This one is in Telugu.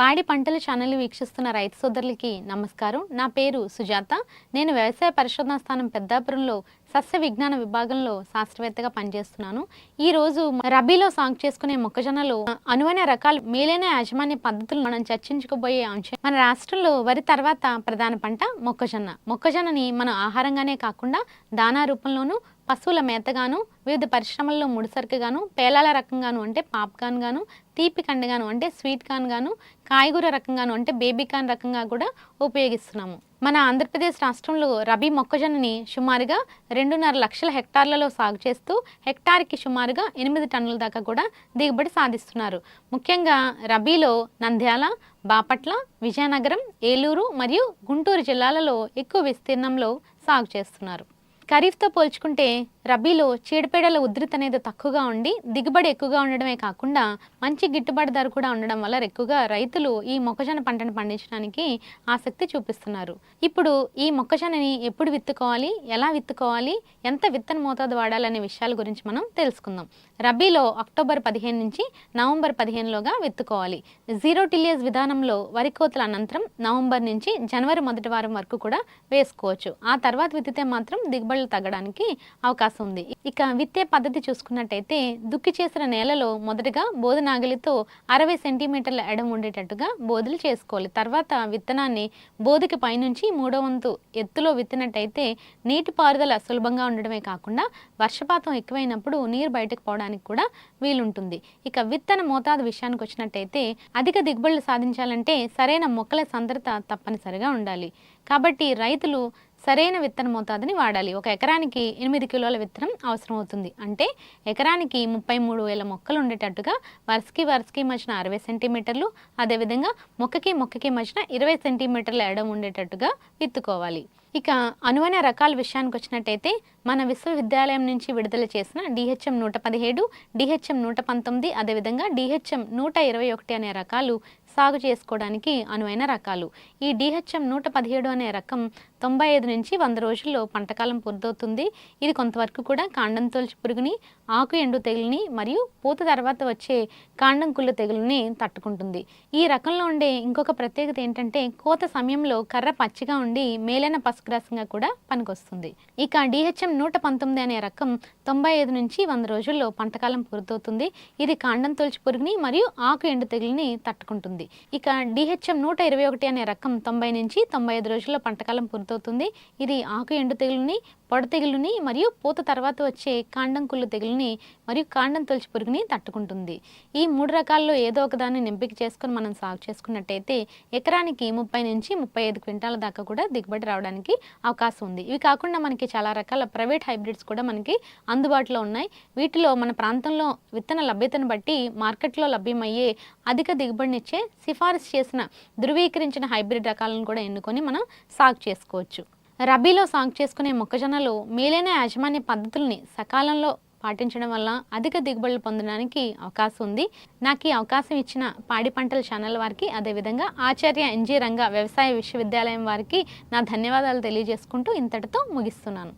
పాడి పంటల ఛానల్ వీక్షిస్తున్న రైతు సోదరులకి నమస్కారం. నా పేరు సుజాత. నేను వ్యవసాయ పరిశోధనా స్థానం పెద్దాపురంలో సస్య విజ్ఞాన విభాగంలో శాస్త్రవేత్తగా పనిచేస్తున్నాను. ఈ రోజు రబీలో సాగు చేసుకునే మొక్కజొన్నలో అనువైన రకాలు మేలైన యాజమాన్య పద్ధతులు మనం చర్చించుకోబోయే అంశం. మన రాష్ట్రంలో వరి తర్వాత ప్రధాన పంట మొక్కజొన్న. మొక్కజొన్నని మనం ఆహారంగానే కాకుండా దానా రూపంలోనూ పశువుల మేతగాను వివిధ పరిశ్రమల్లో ముడిసరుకుగాను పేలాల రకంగాను అంటే పాప్కాన్ గాను తీపి కండగాను అంటే స్వీట్ కార్న్ గాను కాయగూర రకంగాను అంటే బేబీ కార్న్ రకంగా కూడా ఉపయోగిస్తున్నాము. మన ఆంధ్రప్రదేశ్ రాష్ట్రంలో రబీ మొక్కజొన్నని సుమారుగా రెండున్నర లక్షల హెక్టార్లలో సాగు చేస్తూ హెక్టార్కి సుమారుగా ఎనిమిది టన్నుల దాకా కూడా దిగుబడి సాధిస్తున్నారు. ముఖ్యంగా రబీలో నంద్యాల బాపట్ల విజయనగరం ఏలూరు మరియు గుంటూరు జిల్లాలలో ఎక్కువ విస్తీర్ణంలో సాగు చేస్తున్నారు. ఖరీఫ్తో పోల్చుకుంటే రబీలో చీడపీడల ఉధృతి అనేది తక్కువగా ఉండి దిగుబడి ఎక్కువగా ఉండడమే కాకుండా మంచి గిట్టుబాటు ధర కూడా ఉండడం వల్ల ఎక్కువగా రైతులు ఈ మొక్కజొన్న పంటను పండించడానికి ఆసక్తి చూపిస్తున్నారు. ఇప్పుడు ఈ మొక్కజొన్నని ఎప్పుడు విత్తుకోవాలి ఎలా విత్తుకోవాలి ఎంత విత్తన మోతాదు వాడాలనే విషయాల గురించి మనం తెలుసుకుందాం. రబీలో అక్టోబర్ పదిహేను నుంచి నవంబర్ పదిహేనులోగా విత్తుకోవాలి. జీరో టిలియస్ విధానంలో వరి కోతల అనంతరం నవంబర్ నుంచి జనవరి మొదటి వారం వరకు కూడా వేసుకోవచ్చు. ఆ తర్వాత విత్తితే మాత్రం దిగుబడులు తగ్గడానికి అవకాశం ఉంది. ఇక విత్తే పద్ధతి చూసుకున్నట్టయితే దుక్కి చేసిన నేలలో మొదటగా బోధ నాగలితో అరవై సెంటీమీటర్ల ఎడం ఉండేటట్టుగా బోధలు చేసుకోవాలి. తర్వాత విత్తనాన్ని బోధకి పైనుంచి మూడో వంతు ఎత్తులో విత్తినట్టయితే నీటి పారుదల సులభంగా ఉండడమే కాకుండా వర్షపాతం ఎక్కువైనప్పుడు నీరు బయటకు పోవడానికి కూడా వీలుంటుంది. ఇక విత్తన మోతాదు విషయానికి వచ్చినట్టయితే అధిక దిగుబడులు సాధించాలంటే సరైన మొక్కల సాంద్రత తప్పనిసరిగా ఉండాలి. కాబట్టి రైతులు సరైన విత్తన మోతాదుని వాడాలి. ఒక ఎకరానికి ఎనిమిది కిలోల విత్తనం అవసరం అవుతుంది. అంటే ఎకరానికి ముప్పై మూడు వేల మొక్కలు ఉండేటట్టుగా వరుసకి వరుసకి మధ్యన అరవై సెంటీమీటర్లు అదేవిధంగా మొక్కకి మొక్కకి మధ్యన ఇరవై సెంటీమీటర్ల ఎడం ఉండేటట్టుగా విత్తుకోవాలి. ఇక అనువైన రకాల విషయానికి వచ్చినట్టయితే మన విశ్వవిద్యాలయం నుంచి విడుదల చేసిన డిహెచ్ఎం నూట పదిహేడు డిహెచ్ఎం నూట పంతొమ్మిది అదేవిధంగా డిహెచ్ఎం నూట ఇరవై ఒకటి అనే రకాలు సాగు చేసుకోవడానికి అనువైన రకాలు. ఈ డిహెచ్ఎం నూట పదిహేడు అనే రకం తొంభై ఐదు నుంచి వంద రోజుల్లో పంటకాలం పూర్తవుతుంది. ఇది కొంతవరకు కూడా కాండం తొలచి పురుగుని ఆకు ఎండు తెగులుని మరియు పూత తర్వాత వచ్చే కాండం కుళ్ళు తెగులుని తట్టుకుంటుంది. ఈ రకంలో ఉండే ఇంకొక ప్రత్యేకత ఏంటంటే కోత సమయంలో కర్ర పచ్చిగా ఉండి మేలైన పసుపు పసుగ్రాసంగా కూడా పనికొస్తుంది. ఇక డిహెచ్ఎం నూట పంతొమ్మిది అనే రకం తొంభై ఐదు నుంచి వంద రోజుల్లో పంటకాలం పూర్తవుతుంది. ఇది కాండం తొలిచి పురుగుని మరియు ఆకు ఎండు తెగులని తట్టుకుంటుంది. ఇక డిహెచ్ఎం నూట ఇరవై ఒకటి అనే రకం తొంభై నుంచి తొంభై ఐదు రోజుల్లో పంటకాలం పూర్తవుతుంది. ఇది ఆకు ఎండు తెగులుని పొడ తెగులుని మరియు పూత తర్వాత వచ్చే కాండం కుళ్ళు తెగులుని మరియు కాండం తొలిచి పురుగుని తట్టుకుంటుంది. ఈ మూడు రకాల్లో ఏదో ఒకదాన్ని ఎంపిక చేసుకొని మనం సాగు చేసుకున్నట్టయితే ఎకరానికి ముప్పై నుంచి ముప్పై ఐదు క్వింటాల దాకా కూడా దిగుబడి రావడానికి అవకాశం ఉంది. ఇవి కాకుండా మనకి చాలా రకాల ప్రైవేట్ హైబ్రిడ్స్ కూడా మనకి అందుబాటులో ఉన్నాయి. వీటిలో మన ప్రాంతంలో విత్తన లభ్యతను బట్టి మార్కెట్లో లభ్యమయ్యే అధిక దిగుబడినిచ్చే సిఫారసు చేసిన ధృవీకరించిన హైబ్రిడ్ రకాలను కూడా ఎన్నుకొని మనం సాగు చేసుకోవచ్చు. రబీలో సాగు చేసుకునే మొక్కజొన్నలు మేలైన యాజమాన్య పద్ధతుల్ని సకాలంలో పాటించడం వల్ల అధిక దిగుబడులు పొందడానికి అవకాశం ఉంది. నాకు ఈ అవకాశం ఇచ్చిన పాడి పంటల ఛానల్ వారికి అదేవిధంగా ఆచార్య ఎన్జీ రంగ వ్యవసాయ విశ్వవిద్యాలయం వారికి నా ధన్యవాదాలు తెలియజేసుకుంటూ ఇంతటితో ముగిస్తున్నాను.